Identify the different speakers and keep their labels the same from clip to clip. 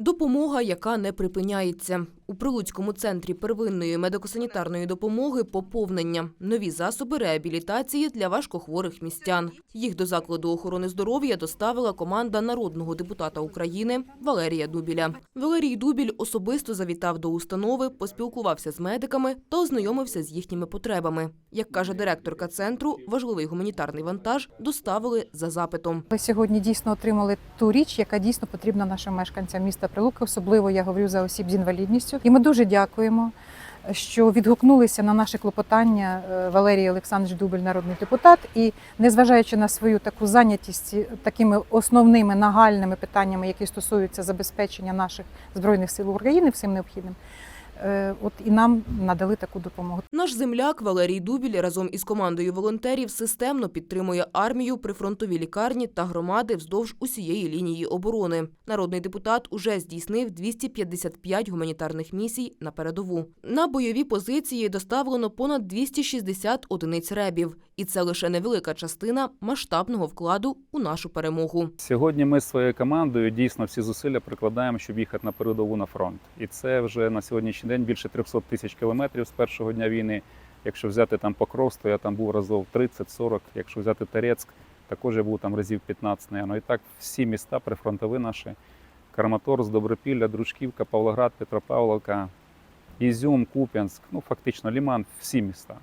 Speaker 1: Допомога, яка не припиняється. У Прилуцькому центрі первинної медико-санітарної допомоги поповнення, нові засоби реабілітації для важкохворих містян. Їх до закладу охорони здоров'я доставила команда народного депутата України Валерія Дубіля. Валерій Дубіль особисто завітав до установи, поспілкувався з медиками та ознайомився з їхніми потребами. Як каже директорка центру, важливий гуманітарний вантаж доставили за запитом.
Speaker 2: Ви сьогодні дійсно отримали ту річ, яка дійсно потрібна нашим мешканцям міста Прилуки. Особливо я говорю за осіб з інвалідністю. І ми дуже дякуємо, що відгукнулися на наше клопотання е, Валерій Олександрович Дубель, народний депутат. І незважаючи на свою таку зайнятість такими основними нагальними питаннями, які стосуються забезпечення наших збройних сил України, всім необхідним, от і нам надали таку допомогу.
Speaker 1: Наш земляк Валерій Дубіль разом із командою волонтерів системно підтримує армію, прифронтові лікарні та громади вздовж усієї лінії оборони. Народний депутат уже здійснив 255 гуманітарних місій на передову. На бойові позиції доставлено понад 260 одиниць ребів, і це лише невелика частина масштабного вкладу у нашу перемогу.
Speaker 3: Сьогодні ми з своєю командою дійсно всі зусилля прикладаємо, щоб їхати на передову на фронт. І це вже на сьогоднішній день більше 300 тисяч кілометрів з першого дня війни. Якщо взяти там Покров, то я там був разів 30-40. Якщо взяти Терецьк, також я був там разів 15, наверное. І так всі міста прифронтові наші. Краматорськ, Добропілля, Дружківка, Павлоград, Петропавловка, Ізюм, Куп'янськ, ну фактично Ліман, всі міста.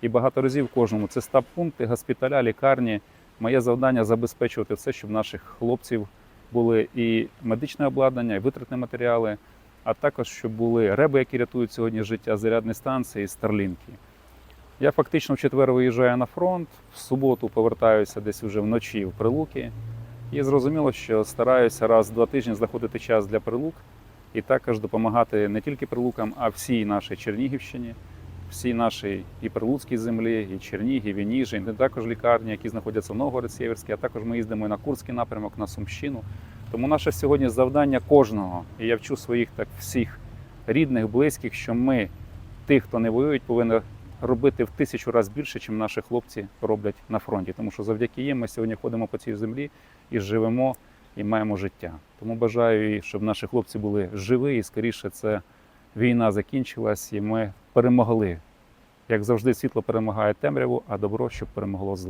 Speaker 3: І багато разів кожному це стаб-пункти, госпіталя, лікарні. Моє завдання забезпечувати все, щоб наших хлопців були і медичне обладнання, і витратні матеріали, а також щоб були реби, які рятують сьогодні життя, зарядні станції, і старлінки. Я фактично в четвер виїжджаю на фронт, в суботу повертаюся десь вже вночі в Прилуки. І зрозуміло, що стараюся раз в два тижні знаходити час для прилук і також допомагати не тільки прилукам, а всій нашій Чернігівщині, всій нашій і Прилуцькій землі, і Чернігів, і Ніжин, і також лікарні, які знаходяться в новгород сєверській а також ми їздимо і на Курський напрямок, на Сумщину. Тому наше сьогодні завдання кожного, і я вчу своїх так всіх рідних, близьких, що ми, тих, хто не воюють, повинні робити в тисячу разів більше, ніж наші хлопці роблять на фронті. Тому що завдяки їм ми сьогодні ходимо по цій землі і живемо, і маємо життя. Тому бажаю, щоб наші хлопці були живі, і скоріше це війна закінчилась, і ми перемогли. Як завжди, світло перемагає темряву, а добро, щоб перемогло зло.